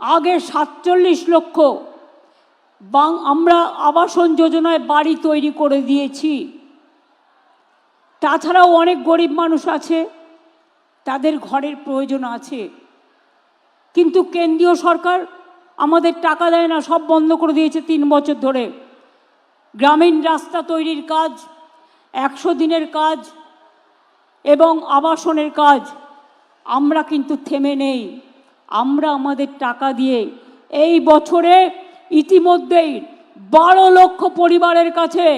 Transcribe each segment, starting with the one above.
আগে সাতচল্লিশ লক্ষ। বাং, আমরা আবাসন যোজনায় বাড়ি তৈরি করে দিয়েছি। তাছাড়াও অনেক গরিব মানুষ আছে, তাদের ঘরের প্রয়োজন আছে। কিন্তু কেন্দ্রীয় সরকার আমাদের টাকা দেয় না, সব বন্ধ করে দিয়েছে তিন বছর ধরে। গ্রামীণ রাস্তা তৈরির কাজ, একশো দিনের কাজ এবং আবাসনের কাজ, আমরা কিন্তু থেমে নেই। আমরা আমাদের টাকা দিয়ে এই বছরে ইতিমধ্যেই বারো লক্ষ পরিবারের কাছে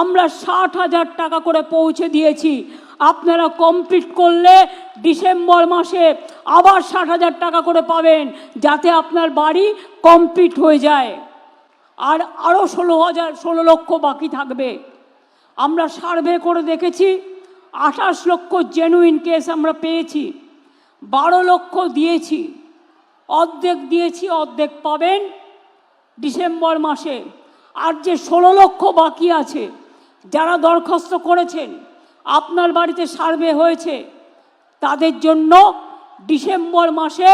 আমরা ষাট হাজার টাকা করে পৌঁছে দিয়েছি। আপনারা কমপ্লিট করলে ডিসেম্বর মাসে আবার ষাট হাজার টাকা করে পাবেন যাতে আপনার বাড়ি কমপ্লিট হয়ে যায়। আর আরও ষোলো হাজার, ষোলো লক্ষ বাকি থাকবে। আমরা সার্ভে করে দেখেছি, আঠাশ লক্ষ জেনুইন কেস আমরা পেয়েছি, বারো লক্ষ দিয়েছি। অর্ধেক দিয়েছি, অর্ধেক পাবেন ডিসেম্বর মাসে। আর যে ষোলো লক্ষ বাকি আছে, যারা দরখাস্ত করেছেন, আপনার বাড়িতে সার্ভে হয়েছে, তাদের জন্য ডিসেম্বর মাসে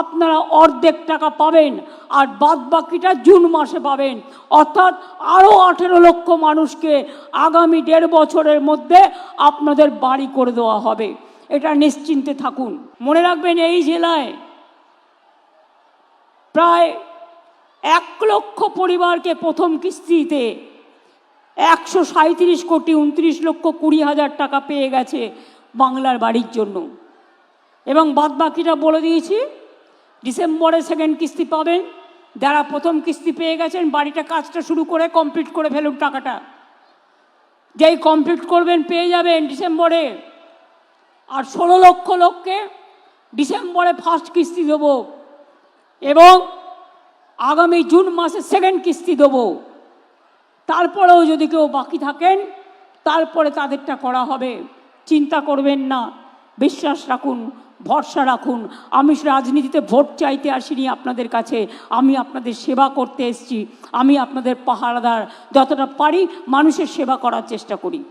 আপনারা অর্ধেক টাকা পাবেন আর বাদ বাকিটা জুন মাসে পাবেন। অর্থাৎ আরও আঠেরো লক্ষ মানুষকে আগামী দেড় বছরের মধ্যে আপনাদের বাড়ি করে দেওয়া হবে। এটা নিশ্চিন্তে থাকুন। মনে রাখবেন এই জেলায় প্রায় এক লক্ষ পরিবারকে প্রথম কিস্তিতে একশো সাঁত্রিশ কোটি উনত্রিশ লক্ষ কুড়ি হাজার টাকা পেয়ে গেছে বাংলার বাড়ির জন্য। এবং বাদ বাকিটা বলে দিয়েছি ডিসেম্বরে সেকেন্ড কিস্তি পাবেন, যারা প্রথম কিস্তি পেয়ে গেছেন, বাড়িটা কাজটা শুরু করে কমপ্লিট করে ফেলুন টাকাটা। যেই কমপ্লিট করবেন পেয়ে যাবেন ডিসেম্বরে। আর ষোলো লক্ষ লোককে ডিসেম্বরে ফার্স্ট কিস্তি দেবো। এবং আগামী জুন মাসে সেকেন্ড কিস্তি দেবো। তারপরেও যদি কেউ বাকি থাকেন, তারপরে তাদেরটা করা হবে। চিন্তা করবেন না, বিশ্বাস রাখুন, ভরসা রাখুন। আমি রাজনীতিতে ভোট চাইতে আসিনি আপনাদের কাছে। আমি আপনাদের সেবা করতে এসেছি। আমি আপনাদের পাহারাদার। যতটা পারি মানুষের সেবা করার চেষ্টা করি।